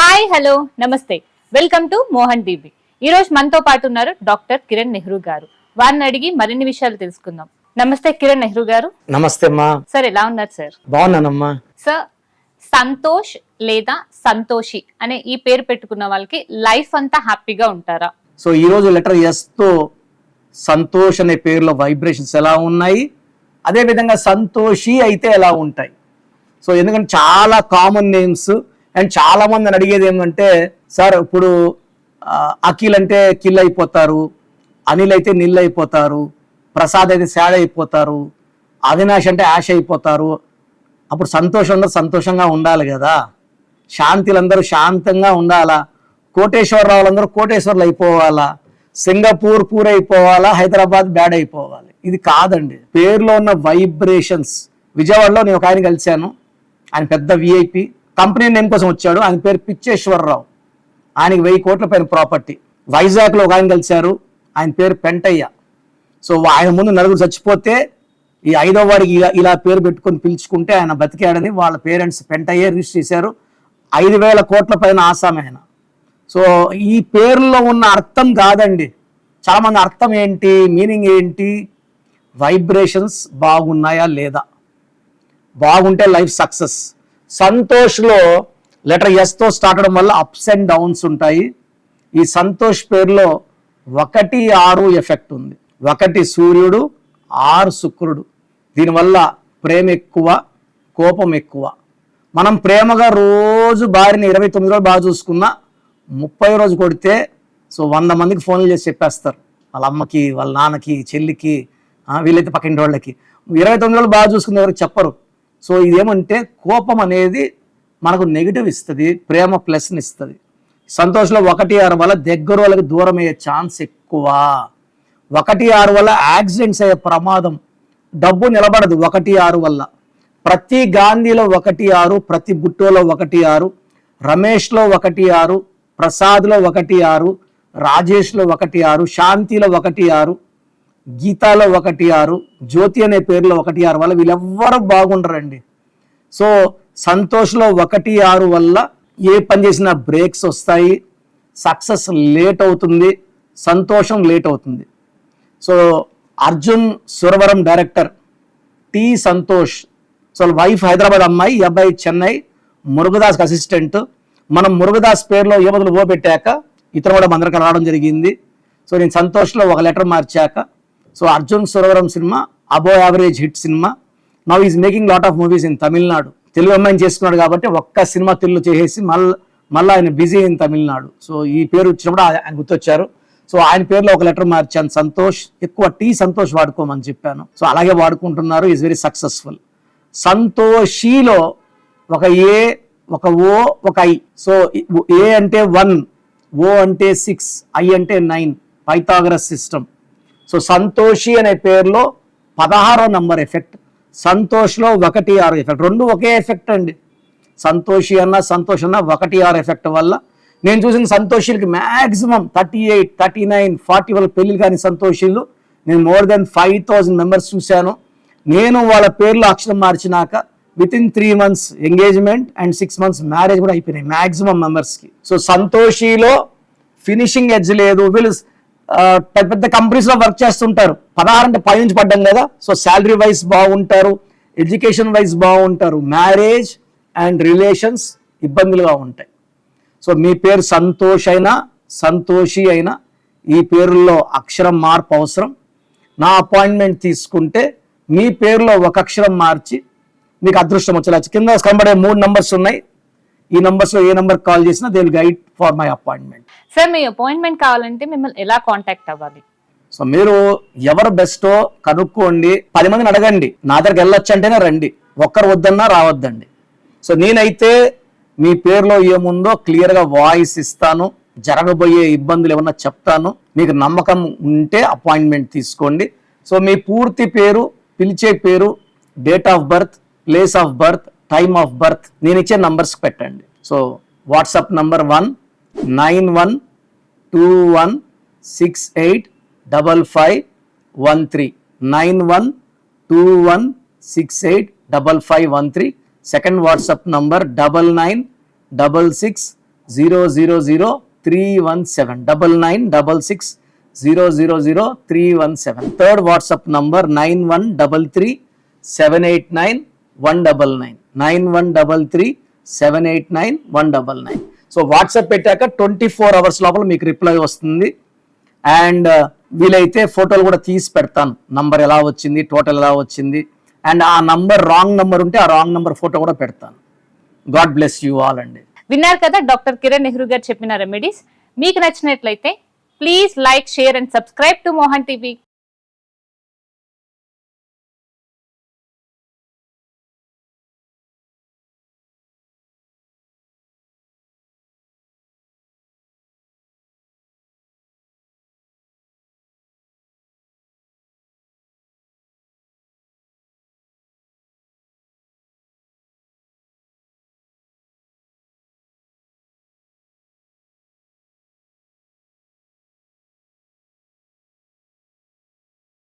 Hi hello నమస్తే. Welcome to Mohan TV ఈ రోజు మనతో పాటు ఉన్నారు డాక్టర్ కిరణ్ నెహ్రూ గారు. వారిని అడిగి మరిన్ని విషయాలు తెలుసుకుందాం. నమస్తే కిరణ్ నెహ్రూ గారు. నమస్తే అమ్మా. సార్ ఎలా ఉన్నారు సార్? బాగున్నానమ్మా. సార్ సంతోష్ లేదా సంతోషి అనే ఈ పేరు పెట్టుకున్న వాళ్ళకి లైఫ్ అంతా హ్యాపీగా ఉంటారా? సో ఈ రోజు లెటర్ ఎస్తో సంతోష్ అనే పేరులో వైబ్రేషన్స్ ఎలా ఉన్నాయి? అదే విధంగా సంతోషి అయితే ఎలా ఉంటాయి? సో ఎందుకంటే చాలా కామన్ నేమ్స్ అండ్ చాలా మందిని అడిగేది ఏమంటే సార్ ఇప్పుడు అఖిల్ అంటే కిల్ అయిపోతారు అనిల్ అయితే నిల్ అయిపోతారు ప్రసాద్ అయితే శాడ్ అయిపోతారు అవినాష్ అంటే యాష్ అయిపోతారు. అప్పుడు సంతోషం సంతోషంగా ఉండాలి కదా. శాంతిలందరూ శాంతంగా ఉండాలా? కోటేశ్వరరావులందరూ కోటేశ్వర్లు అయిపోవాలా? సింగపూర్ పూర్ అయిపోవాలా? హైదరాబాద్ బ్యాడ్ అయిపోవాలి? ఇది కాదండి. పేరులో ఉన్న వైబ్రేషన్స్. విజయవాడలో నేను ఒక ఆయన కలిశాను. ఆయన పెద్ద విఐపి కంపెనీ నేమ్ కోసం వచ్చాడు. ఆయన పేరు పిచ్చేశ్వరరావు. ఆయనకి వెయ్యి కోట్ల పైన ప్రాపర్టీ. వైజాగ్లో ఒక ఆయన కలిశారు. ఆయన పేరు పెంటయ్య. సో ఆయన ముందు నలుగురు చచ్చిపోతే ఈ ఐదో వాడికి ఇలా ఇలా పేరు పెట్టుకొని పిలుచుకుంటే ఆయన బతికాడని వాళ్ళ పేరెంట్స్ పెంటయ్యే రిజిస్టర్ చేశారు. ఐదు వేల కోట్ల పైన ఆసామి ఆయన. సో ఈ పేరులో ఉన్న అర్థం కాదండి. చాలామంది అర్థం ఏంటి మీనింగ్ ఏంటి వైబ్రేషన్స్ బాగున్నాయా లేదా? బాగుంటే లైఫ్ సక్సెస్. సంతోష్లో లెటర్ ఎస్తో స్టార్ట్ అవడం వల్ల అప్స్ అండ్ డౌన్స్ ఉంటాయి. ఈ సంతోష్ పేరులో ఒకటి ఆరు ఎఫెక్ట్ ఉంది. ఒకటి సూర్యుడు ఆరు శుక్రుడు. దీనివల్ల ప్రేమ ఎక్కువ కోపం ఎక్కువ. మనం ప్రేమగా రోజు భార్యని ఇరవై తొమ్మిది రోజులు బాగా చూసుకున్నా ముప్పై రోజు కొడితే సో వంద మందికి ఫోన్లు చేసి చెప్పేస్తారు. వాళ్ళ అమ్మకి వాళ్ళ నాన్నకి చెల్లికి వీళ్ళైతే పక్కింటి వాళ్ళకి. ఇరవై తొమ్మిది రోజులు బాగా చూసుకునే ఎవరికి చెప్పరు. సో ఇదేమంటే కోపం అనేది మనకు నెగిటివ్ ఇస్తుంది ప్రేమ ప్లస్ని ఇస్తుంది. సంతోషంలో ఒకటి ఆరు వల్ల దగ్గర వాళ్ళకి దూరం అయ్యే ఛాన్స్ ఎక్కువ. ఒకటి ఆరు వల్ల యాక్సిడెంట్స్ అయ్యే ప్రమాదం డబ్బు నిలబడదు ఒకటి ఆరు వల్ల. ప్రతి గాంధీలో ఒకటి ఆరు ప్రతి బుట్టోలో ఒకటి ఆరు రమేష్లో ఒకటి ఆరు ప్రసాద్లో ఒకటి ఆరు రాజేష్లో ఒకటి ఆరు శాంతిలో ఒకటి ఆరు గీతాలో ఒకటి ఆరు జ్యోతి అనే పేరులో ఒకటి ఆరు వల్ల వీళ్ళెవ్వరూ బాగుండరండి. సో సంతోష్లో ఒకటి ఆరు వల్ల ఏ పని చేసినా బ్రేక్స్ వస్తాయి సక్సెస్ లేట్ అవుతుంది సంతోషం లేట్ అవుతుంది. So Arjun Suravaram director T Santosh so wife Hyderabad అమ్మాయి ఈ అబ్బాయి చెన్నై మురుగదాస్ అసిస్టెంట్. మనం మురుగదాస్ పేరులో ఏ బదులు ఓ పెట్టాక ఇతను కూడా మన రావడం జరిగింది. సో నేను సంతోష్లో ఒక లెటర్ మార్చాక so Arjun Suravaram cinema above average hit cinema. Now is making lot of movies in Tamil Nadu Telugu అమ్మాయిని చేసుకున్నాడు కాబట్టి ఒక్క సినిమా తెలుగు చేసేసి మళ్ళీ మళ్ళీ ఆయన బిజీ ఇన్ తమిళనాడు సో ఈ పేరు వచ్చినప్పుడు ఆయన గుర్తొచ్చారు. సో ఆయన పేరులో ఒక లెటర్ మార్చాను. సంతోష్ ఎక్కువ టీ సంతోష్ వాడుకోమని చెప్పాను. సో అలాగే వాడుకుంటున్నారు. ఈజ్ వెరీ సక్సెస్ఫుల్ సంతోషిలో ఒక ఏ ఒక ఓ ఒక ఐ. సో ఏ అంటే వన్ ఓ అంటే సిక్స్ ఐ అంటే nine. Pythagoras system so Santoshi అనే పేరులో పదహారో నంబర్ ఎఫెక్ట్ సంతోష్లో ఒకటి ఆరు ఎఫెక్ట్. రెండు ఒకే ఎఫెక్ట్ అండి. సంతోషి అన్న సంతోష్ అన్న ఒకటి ఆరు ఎఫెక్ట్ వల్ల నేను చూసిన సంతోషులకి maximum thirty eight thirty nine forty వాళ్ళ పెళ్ళిలు కానీ సంతోషులు నేను more than five thousand members చూశాను. నేను వాళ్ళ పేర్లు అక్షరం మార్చినాక within three months engagement and six months marriage కూడా అయిపోయినాయి మ్యాక్సిమం మెంబర్స్కి సో సంతోషిలో ఫినిషింగ్ ఎడ్జ్ లేదు వీళ్ళు పెద్ద పెద్ద కంపెనీస్లో వర్క్ చేస్తుంటారు. పదహారు అంటే పై నుంచి పడ్డాం కదా. సో శాలరీ వైజ్ బాగుంటారు ఎడ్యుకేషన్ వైజ్ బాగుంటారు మ్యారేజ్ అండ్ రిలేషన్స్ ఇబ్బందులుగా ఉంటాయి. సో మీ పేరు సంతోష్ అయినా సంతోషి అయినా ఈ పేరులో అక్షరం మార్పు అవసరం. నా అపాయింట్మెంట్ తీసుకుంటే మీ పేరులో ఒక అక్షరం మార్చి మీకు అదృష్టం వచ్చేలా. కింద కనబడే మూడు నెంబర్స్ ఉన్నాయి. ఈ numbers లో ఏ నెంబర్ కాల్ చేసినా they will guide for my appointment sir me appointment కావాలంటే మిమ్మల్ని ఎలా కాంటాక్ట్ అవ్వాలి? సో మీరు ఎవరు బెస్టో కనుక్కోండి పది మందిని అడగండి నా దగ్గరికి వెళ్ళొచ్చు అంటేనే రండి ఒక్కరు వద్దన్నా రావద్దండి. సో నేనైతే మీ పేరులో ఏముందో క్లియర్గా వాయిస్ ఇస్తాను జరగబోయే ఇబ్బందులు ఏమన్నా చెప్తాను మీకు నమ్మకం ఉంటే అపాయింట్మెంట్ తీసుకోండి. సో మీ పూర్తి పేరు పిలిచే పేరు date of birth place of birth time of birth నేను ఇచ్చే నంబర్స్ పెట్టండి. So WhatsApp number one nine one two one six eight double five one three. Nine one two one six eight double five one three. Second WhatsApp number double nine double six zero zero zero three one seven. Double nine double six zero zero zero three one seven. Third WhatsApp number nine one double three seven eight nine one double nine. Nine one double three seven eight nine one double nine. So WhatsApp పెట్టాక twenty four hours లోపల మీకు reply వస్తుంది. And uh, వీలైతే ఫోటోలు కూడా తీసి పెడతాను. Number ఎలా వచ్చింది టోటల్ ఎలా వచ్చింది. అండ్ ఆ నంబర్ రాంగ్ నంబర్ ఉంటే ఆ రాంగ్ నంబర్ ఫోటో కూడా పెడతాను. గాడ్ బ్లెస్ యూ ఆల్ అండి. విన్నారు కదా డాక్టర్ కిరణ్ నెహ్రూ గారు చెప్పిన రెమెడీస్ మీకు నచ్చినట్లయితే please like share and subscribe to Mohan TV